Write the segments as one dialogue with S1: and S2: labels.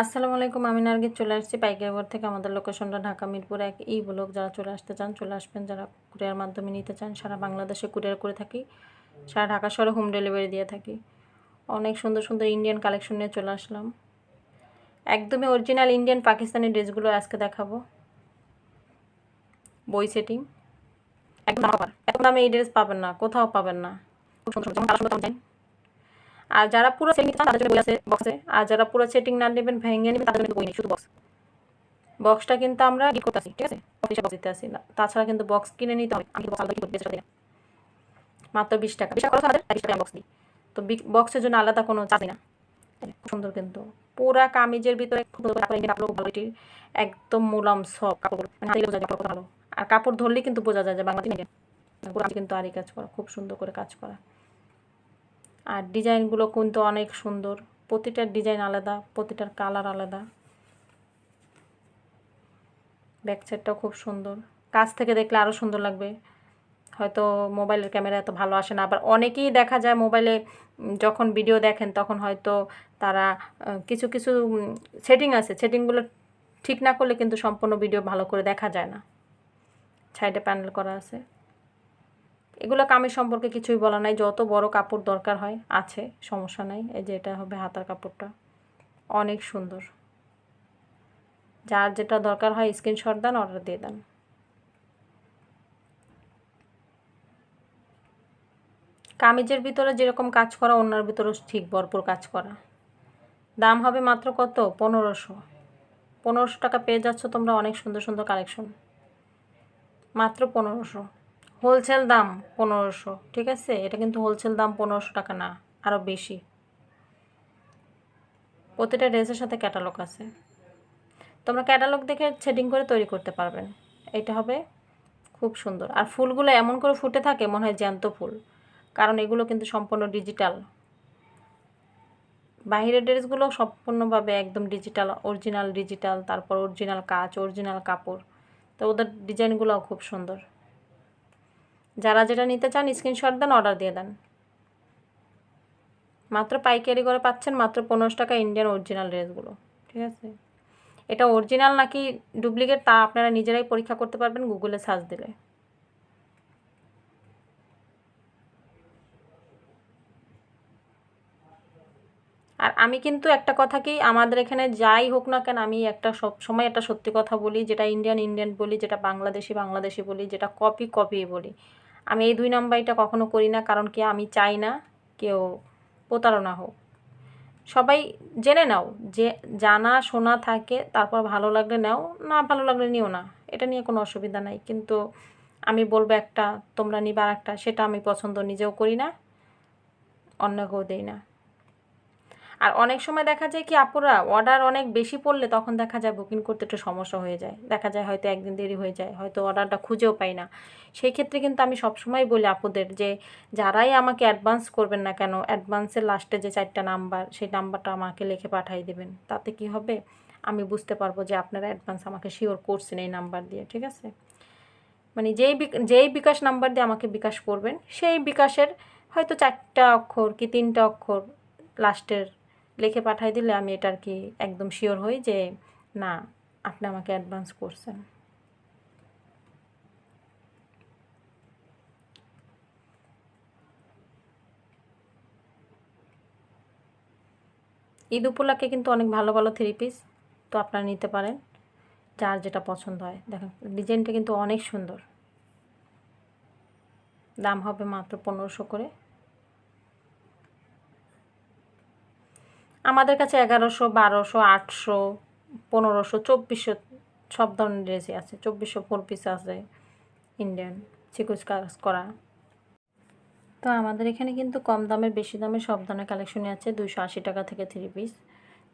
S1: আসসালামু আলাইকুম, আমি নার্গিস চলে আসছি পাইকারি বোর্ড থেকে আমাদের লোকেশনটা ঢাকা মিরপুর এক। ই ব্লক যারা চলে আসতে চান, চলে আসবেন। যারা কুরিয়ার মাধ্যমে নিতে চান, সারা বাংলাদেশে কুরিয়ার করে থাকি, সারা ঢাকা শহরে হোম ডেলিভারি দিয়ে থাকি। অনেক সুন্দর সুন্দর ইন্ডিয়ান কালেকশন নিয়ে চলে আসলাম। একদমই অরিজিনাল ইন্ডিয়ান পাকিস্তানি ড্রেসগুলো আজকে দেখাবো। বই সেটিং একদম দামে এই ড্রেস পাবেন না, কোথাও পাবেন না। খুব সুন্দর যেমন কালার সুন্দর তেমন আর যারা পুরো সেটিং চান, তাদের জন্য বই আছে বক্সে আর যারা পুরো সেটিং না নেবেন, ভেঙে নেবেন, তাদের জন্য বই নেই, শুধু বক্স বক্সটা কিন্তু আমরা গিফট করতে আসি, ঠিক আছে? অফিসে বক্স দিতে আসি। তাছাড়া কিন্তু বক্স কিনে নিতে হবে। আমি বক্স আলাদা কি করতে দিই না মাত্র বিশ টাকা। বিশ টাকা আমাদের বিশ টাকা বক্স দিই। তো বক্সের জন্য আলাদা কোনো চার্জ না। খুব সুন্দর কিন্তু। পুরা কামিজের ভিতরে কাপড় এটির একদম মোলাম সব কাপড়। মানে বোঝা যায় কাপড় ভালো। আর কাপড় ধরলেই কিন্তু বোঝা যায় যে বাংলাদেশ কিন্তু আরই কাজ করা, খুব সুন্দর করে কাজ করা। আর ডিজাইনগুলো কিন্তু অনেক সুন্দর। প্রতিটার ডিজাইন আলাদা, প্রতিটার কালার আলাদা। ব্যাক সাইডটাও খুব সুন্দর। কাছ থেকে দেখলে আরও সুন্দর লাগবে। হয়তো মোবাইলের ক্যামেরা এত ভালো আসে না। আবার অনেকেই দেখা যায় মোবাইলে যখন ভিডিও দেখেন, তখন হয়তো তারা কিছু কিছু সেটিং আছে। সেটিংগুলো ঠিক না করলে কিন্তু সম্পূর্ণ ভিডিও ভালো করে দেখা যায় না। সাইডে প্যানেল করা আছে। এগুলো কামের সম্পর্কে কিছুই বলা নাই। যত বড় কাপড় দরকার হয়, আছে, সমস্যা নাই। এই যে এটা হবে হাতার কাপড়টা। অনেক সুন্দর। যার যেটা দরকার হয় স্ক্রিনশট দেন অর্ডার দিয়ে দেন। কামিজের ভিতরে যেরকম কাজ করা অন্যার ভিতরে ঠিক ভরপুর কাজ করা। দাম হবে মাত্র কত? পনেরোশো। পনেরোশো টাকা পেয়ে যাচ্ছ তোমরা অনেক সুন্দর সুন্দর কালেকশন মাত্র পনেরোশো। হোলসেল দাম পনেরোশো, ঠিক আছে? এটা কিন্তু হোলসেল দাম পনেরোশো টাকা না আরও বেশি। প্রতিটা ড্রেসের সাথে ক্যাটালগ আছে। তোমরা ক্যাটালগ দেখে সেটিং করে তৈরি করতে পারবেন। এটা হবে খুব সুন্দর। আর ফুলগুলো এমন করে ফুটে থাকে, মনে হয় জ্যান্ত ফুল। কারণ এগুলো কিন্তু সম্পূর্ণ ডিজিটাল বাহিরের ড্রেসগুলো সম্পূর্ণভাবে একদম ডিজিটাল অরিজিনাল ডিজিটাল তারপর অরিজিনাল কাজ অরিজিনাল কাপড়। তো ওদের ডিজাইনগুলোও খুব সুন্দর। যারা যেটা নিতে চান স্ক্রিনশট দেন অর্ডার দিয়ে দেন। মাত্র পাইকারি করে পাচ্ছেন মাত্র পনেরোশো টাকা ইন্ডিয়ান অরিজিনাল ড্রেসগুলো ঠিক আছে? এটা অরিজিনাল নাকি ডুপ্লিকেট তা আপনারা নিজেরাই পরীক্ষা করতে পারবেন গুগলে সার্চ দিলে। আর আমি কিন্তু একটা কথাকেই আমাদের এখানে যাই হোক না কেন, আমি একটা সব সময় একটা সত্যি কথা বলি, যেটা ইন্ডিয়ান ইন্ডিয়ান বলি, যেটা বাংলাদেশি বাংলাদেশি বলি, যেটা কপি কপি বলি। আমি এই দুই নাম্বারটা কখনো করি না, কারণ কি আমি চাই না কেউ প্রতারণা হোক। সবাই জেনে নাও যে জানা শোনা থাকে, তারপর ভালো লাগলে নাও, না ভালো লাগলে নিও না। এটা নিয়ে কোনো অসুবিধা নাই। কিন্তু আমি বলব একটা, তোমরা নিবার একটা সেটা আমি পছন্দ নিজেও করি না, অন্যকেও দেই না। আর অনেক সময় দেখা যায় কি আপুরা অর্ডার অনেক বেশি পড়লে তখন দেখা যায় বুকিং করতে একটু সমস্যা হয়ে যায়। দেখা যায় হয়তো একদিন দেরি হয়ে যায়, হয়তো অর্ডারটা খুঁজেও পাই না। সেই ক্ষেত্রে কিন্তু আমি সবসময় বলি আপুদের যে, যারাই আমাকে অ্যাডভান্স করবেন না কেন অ্যাডভান্সের লাস্টে যে চারটা নাম্বার সেই নাম্বারটা আমাকে লিখে পাঠিয়ে দেবেন। তাতে কি হবে? আমি বুঝতে পারব যে আপনারা অ্যাডভান্স আমাকে শিওর করছেন এই নাম্বার দিয়ে, ঠিক আছে? মানে যেই যেই বিকাশ নাম্বার দিয়ে আমাকে বিকাশ করবেন, সেই বিকাশের হয়তো চারটা অক্ষর কি তিনটা অক্ষর লাস্টের লিখে পাঠাই দিলে আমি এটা আর কি একদম শিওর হই যে না, আপনি আমাকে অ্যাডভান্স করছেন। ঈদ উপলক্ষে কিন্তু অনেক ভালো ভালো থ্রি পিস তো আপনারা নিতে পারেন, যার যেটা পছন্দ হয়। দেখেন ডিজাইনটা কিন্তু অনেক সুন্দর। দাম হবে মাত্র পনেরোশো করে। আমাদের কাছে এগারোশো, বারোশো, আটশো, পনেরোশো, চব্বিশশো সব ধরনের ড্রেসই আছে। চব্বিশশো ফোর পিস আছে ইন্ডিয়ান চিকুচ কাজ করা। তো আমাদের এখানে কিন্তু কম দামের, বেশি দামের সব ধরনের কালেকশনই আছে। দুশো আশি টাকা থেকে থ্রি পিস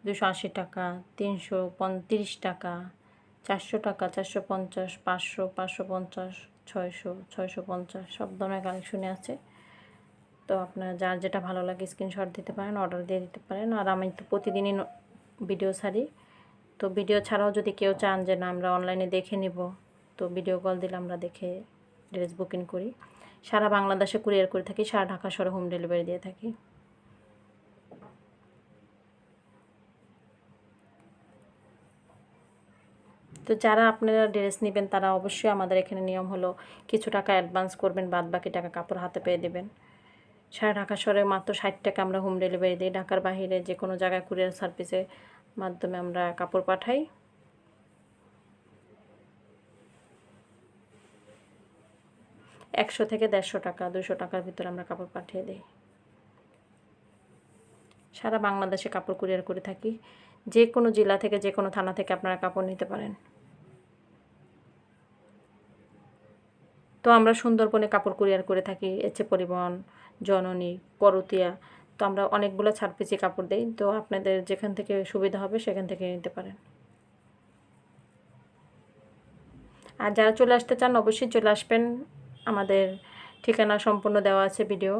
S1: দুশো আশি টাকা, তিনশো পঁয়ত্রিশ টাকা, চারশো টাকা, চারশো পঞ্চাশ, পাঁচশো পাঁচশো পঞ্চাশ, ছয়শো ছয়শো পঞ্চাশ সব ধরনের কালেকশনই আছে। তো আপনার যার যেটা ভালো লাগে স্ক্রিনশট দিতে পারেন অর্ডার দিয়ে দিতে পারেন। আর আমি তো প্রতিদিনই ভিডিও ছাড়ি। তো ভিডিও ছাড়াও যদি কেউ চান যে, না, আমরা অনলাইনে দেখে নিব। তো ভিডিও কল দিলে আমরা দেখে ড্রেস বুকিং করি। সারা বাংলাদেশে কুরিয়ার করে থাকি, সারা ঢাকা শহরে হোম ডেলিভারি দিয়ে থাকি। তো যারা আপনারা ড্রেস নেবেন, তারা অবশ্যই আমাদের এখানে নিয়ম হলো কিছু টাকা অ্যাডভান্স করবেন বাদ বাকি টাকা কাপড় হাতে পেয়ে দেবেন। সারা ঢাকা শহরে মাত্র ষাট টাকা আমরা হোম ডেলিভারি দিই। ঢাকার বাইরে যে কোনো জায়গায় কুরিয়ার সার্ভিসের মাধ্যমে আমরা কাপড় পাঠাই। একশো থেকে দেড়শো টাকা দুশো টাকার ভিতরে আমরা কাপড় পাঠিয়ে দিই। সারা বাংলাদেশে কাপড় কুরিয়ার করে থাকি। যে কোনো জেলা থেকে, যে কোনো থানা থেকে আপনারা কাপড় নিতে পারেন। তো আমরা সুন্দরবনে কাপড় কুরিয়ার করে থাকি, এচে পরিবহন, জননী, পরতিয়া, তো আমরা অনেকগুলো ছাড় পিছিয়ে কাপড় দিই, তো আপনাদের যেখান থেকে সুবিধা হবে সেখান থেকে নিতে পারেন। আর যারা চলে আসতে চান, অবশ্যই চলে আসবেন। আমাদের ঠিকানা সম্পূর্ণ দেওয়া আছে ভিডিও।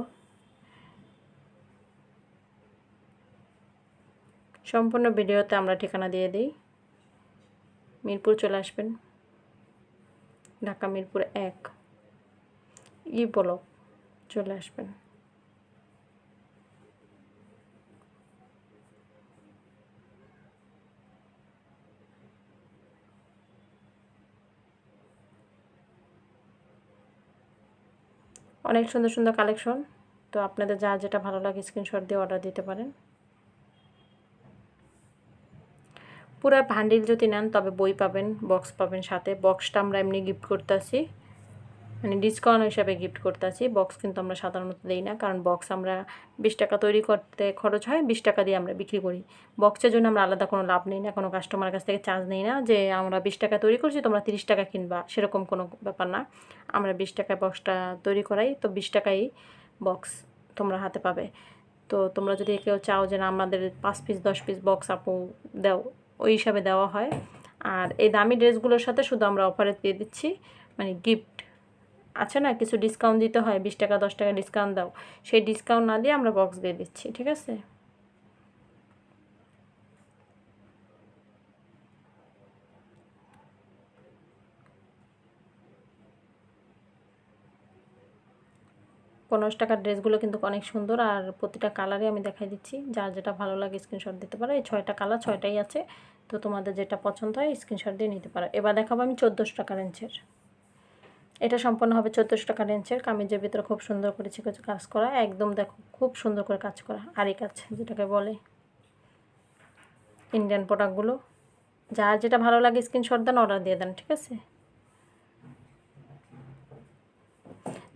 S1: সম্পূর্ণ ভিডিওতে আমরা ঠিকানা দিয়ে দিই। মিরপুর চলে আসবেন। ঢাকা মিরপুর এক। ই বলো, চলে আসবেন। অনেক সুন্দর সুন্দর কালেকশন, তো আপনাদের যা যেটা ভালো লাগে স্ক্রিনশট দিয়ে অর্ডার দিতে পারেন। পুরো ভান্ডিল যদি নেন, তবে বই পাবেন বক্স পাবেন সাথে। বক্সটা আমরা এমনি গিফট করতেছি। মানে ডিসকাউন্ট হিসাবে গিফট করতেছি। বক্স কিন্তু আমরা সাধারণত দিই না, কারণ বক্স আমরা বিশ টাকা তৈরি করতে খরচ হয়, বিশ টাকা দিয়ে আমরা বিক্রি করি। বক্সের জন্য আমরা আলাদা কোনো লাভ নেই না, কোনো কাস্টমারের কাছ থেকে চার্জ নিই না যে আমরা বিশ টাকা তৈরি করছি, তোমরা তিরিশ টাকা কিনবা, সেরকম কোনো ব্যাপার না। আমরা বিশ টাকায় বক্সটা তৈরি করাই, তো বিশ টাকাই বক্স তোমরা হাতে পাবে। তো তোমরা যদি কেউ চাও যে না, আমাদের পাঁচ পিস দশ পিস বক্স আপু দাও, ওই হিসাবে দেওয়া হয়। আর এই দামি ড্রেসগুলোর সাথে শুধু আমরা অফারে দিয়ে দিচ্ছি মানে গিফট আছে না? কিছু ডিসকাউন্ট দিতে হয়, বিশ টাকা, দশ টাকা ডিসকাউন্ট দাও। সেই ডিসকাউন্ট না দিয়ে আমরা বক্স দিয়ে দিচ্ছি, ঠিক আছে? পনেরোশো টাকার ড্রেসগুলো কিন্তু অনেক সুন্দর, আর প্রতিটা কালারই আমি দেখাই দিচ্ছি। যার যেটা ভালো লাগে স্ক্রিনশট দিতে পারো। এই ছয়টা কালার ছয়টাই আছে। তো তোমাদের যেটা পছন্দ হয় স্ক্রিনশট দিয়ে নিতে পারো। এবার দেখাবো আমি চোদ্দোশো টাকা রেঞ্জের এটা সম্পূর্ণ হবে চোদ্দোশো টাকা রেঞ্জের। কামিজের ভিতরে খুব সুন্দর করে কিছু কাজ করা। একদম দেখো, খুব সুন্দর করে কাজ করা। আরি কাজ যেটাকে বলে ইন্ডিয়ান প্রোডাক্টগুলো যার যেটা ভালো লাগে স্ক্রিনশট দেন অর্ডার দিয়ে দেন, ঠিক আছে?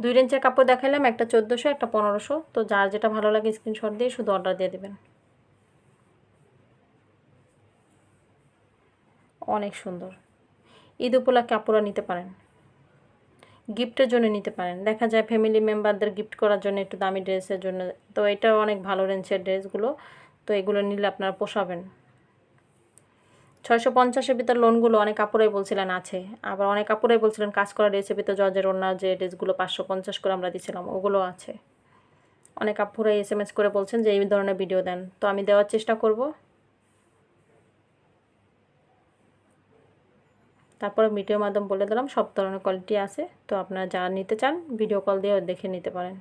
S1: দুই রেঞ্জের কাপড় দেখাইলাম, একটা চোদ্দোশো, একটা পনেরোশো। তো যার যেটা ভালো লাগে স্ক্রিনশট দিয়ে শুধু অর্ডার দিয়ে দেবেন। অনেক সুন্দর। ঈদ উপলক্ষে আপুরা নিতে পারেন। গিফটের জন্য নিতে পারেন। দেখা যায় ফ্যামিলি মেম্বারদের গিফট করার জন্য একটু দামি ড্রেসের জন্য। তো এটাও অনেক ভালো রেঞ্জের ড্রেসগুলো। তো এগুলো নিলে আপনারা পোষাবেন। ছয়শো পঞ্চাশের ভিতর লোনগুলো অনেক কাপড়াই বলছিলেন আছে। আবার অনেক কাপড়াই বলছিলেন কাজ করা ড্রেসের ভিতর জর্জের ওনার যে ড্রেসগুলো পাঁচশো পঞ্চাশ করে আমরা দিয়েছিলাম ওগুলো আছে। অনেক কাপড়াই এস এম এস করে বলছেন যে এই ধরনের ভিডিও দেন। তো আমি দেওয়ার চেষ্টা করব। তারপরে ভিডিও মাধ্যম বলে দিলাম, সব ধরনের কোয়ালিটি আছে। তো আপনারা যা নিতে চান ভিডিও কল দিয়ে দেখে নিতে পারেন।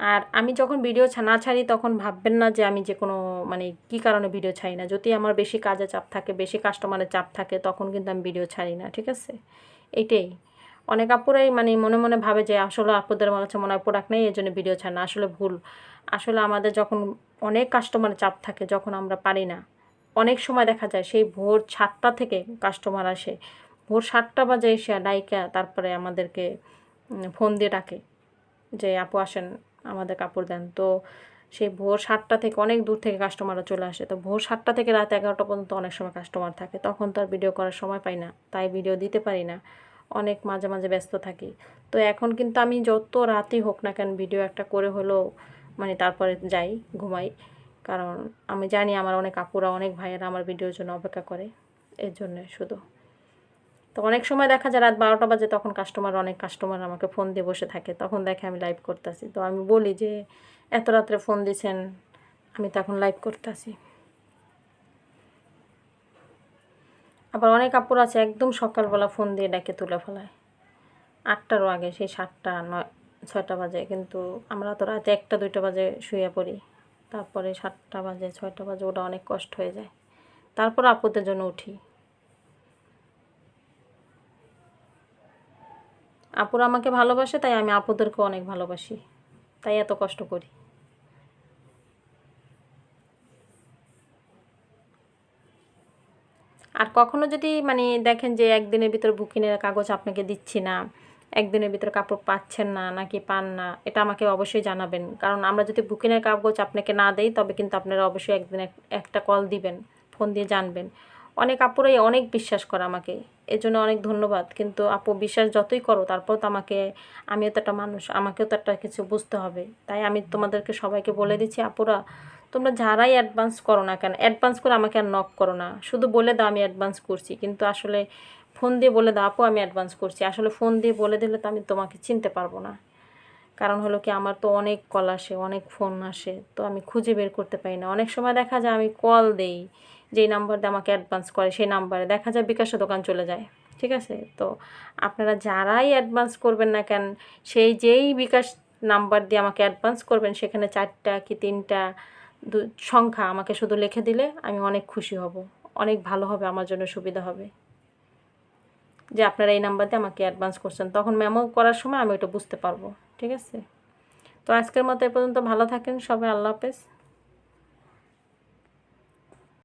S1: আর আমি যখন ভিডিও না ছাড়ি, তখন ভাববেন না যে আমি যে কোনো মানে কি কারণে ভিডিও ছাড়ি না। যদি আমার বেশি কাজে চাপ থাকে, বেশি কাস্টমারের চাপ থাকে, তখন কিন্তু আমি ভিডিও ছাড়ি না, ঠিক আছে? এইটাই অনেক আপুরাই মানে মনে মনে ভাবে যে আসলে আপুদের মনে হচ্ছে মনে হয় প্রোডাক্ট নেই এই জন্য ভিডিও ছাড় না, আসলে ভুল। আসলে আমাদের যখন অনেক কাস্টমারের চাপ থাকে যখন আমরা পারি না, অনেক সময় দেখা যায় সেই ভোর সাতটা থেকে কাস্টমার আসে, ভোর সাতটা বাজে এসে ডাইকা তারপরে আমাদেরকে ফোন দিয়ে ডাকে যে, আপু আসেন আমাদের কাপড় দেন। তো সেই ভোর সাতটা থেকে অনেক দূর থেকে কাস্টমাররা চলে আসে। তো ভোর সাতটা থেকে রাত এগারোটা পর্যন্ত অনেক সময় কাস্টমার থাকে। তখন তো আর ভিডিও করার সময় পাই না। তাই ভিডিও দিতে পারি না। অনেক মাঝে মাঝে ব্যস্ত থাকি। তো এখন কিন্তু আমি যত রাতই হোক না কেন ভিডিও একটা করে হলেও মানে তারপরে যাই, ঘুমাই। কারণ আমি জানি আমার অনেক আপুরা, অনেক ভাইয়েরা আমার ভিডিওর জন্য অপেক্ষা করে। এর জন্য শুধু। তো অনেক সময় দেখা যায় রাত বারোটা বাজে তখন কাস্টমার অনেক কাস্টমার আমাকে ফোন দিয়ে বসে থাকে। তখন দেখে আমি লাইভ করতেছি। তো আমি বলি যে, এত রাত্রে ফোন দিছেন, আমি তখন লাইভ করতেছি। আবার অনেক কাপড় আছে, একদম সকালবেলা ফোন দিয়ে ডেকে তুলে ফেলায়। আটটারও আগে, সেই সাতটা, নয়, ছয়টা বাজে। কিন্তু আমরা তো রাতে একটা, দুইটা বাজে শুয়ে পড়ি। তারপরে সাতটা বাজে, ছয়টা বাজে, ওটা অনেক কষ্ট হয়ে যায়। তারপর আপুদের জন্য উঠি। আপুরা আমাকে ভালোবাসে, তাই আমি আপুদেরকেও অনেক ভালোবাসি। তাই এত কষ্ট করি আর কখনো যদি মানে দেখেন যে একদিনের ভিতরে বুকিংয়ের কাগজ আপনাকে দিচ্ছি না, একদিনের ভিতরে কাপড় পাচ্ছেন না, নাকি পান না, এটা আমাকে অবশ্যই জানাবেন। কারণ আমরা যদি বুকিংয়ের কাগজ আপনাকে না দেই, তবে কিন্তু আপনারা অবশ্যই একদিন একটা কল দিবেন, ফোন দিয়ে জানবেন। অনেক আপুরাই অনেক বিশ্বাস করে আমাকে এর জন্য অনেক ধন্যবাদ। কিন্তু আপু বিশ্বাস যতই করো, তারপর তো আমাকে, আমিও তো একটা মানুষ, আমাকেও তো একটা কিছু বুঝতে হবে। তাই আমি তোমাদেরকে সবাইকে বলে দিচ্ছি, আপুরা তোমরা যারাই অ্যাডভান্স করো না কেন অ্যাডভান্স করে আমাকে আর নক করো না। শুধু বলে দাও আমি অ্যাডভান্স করছি, কিন্তু আসলে ফোন দিয়ে বলে দাও, আপু, আমি অ্যাডভান্স করছি। আসলে ফোন দিয়ে বলে দিলে তো আমি তোমাকে চিনতে পারব না। কারণ হলো কি, আমার তো অনেক কল আসে, অনেক ফোন আসে, তো আমি খুঁজে বের করতে পারি না। অনেক সময় দেখা যায় আমি কল দেই, যেই নাম্বার দিয়ে আমাকে অ্যাডভান্স করে সেই নাম্বারে দেখা যায় বিকাশের দোকান চলে যায়, ঠিক আছে? তো আপনারা যারাই অ্যাডভান্স করবেন না কেন, সেই যেই বিকাশ নাম্বার দিয়ে আমাকে অ্যাডভান্স করবেন, সেখানে চারটা কি তিনটা সংখ্যা আমাকে শুধু লিখে দিলে আমি অনেক খুশি হব। অনেক ভালো হবে, আমার জন্য সুবিধা হবে। যে আপনারা এই নাম্বার দিয়ে আমাকে অ্যাডভান্স করছেন। তখন মেমো করার সময় আমি ওটা বুঝতে পারব। ঠিক আছে? তো আজকের মতো এ পর্যন্ত ভালো থাকেন। সবাই আল্লাহ হাফেজ।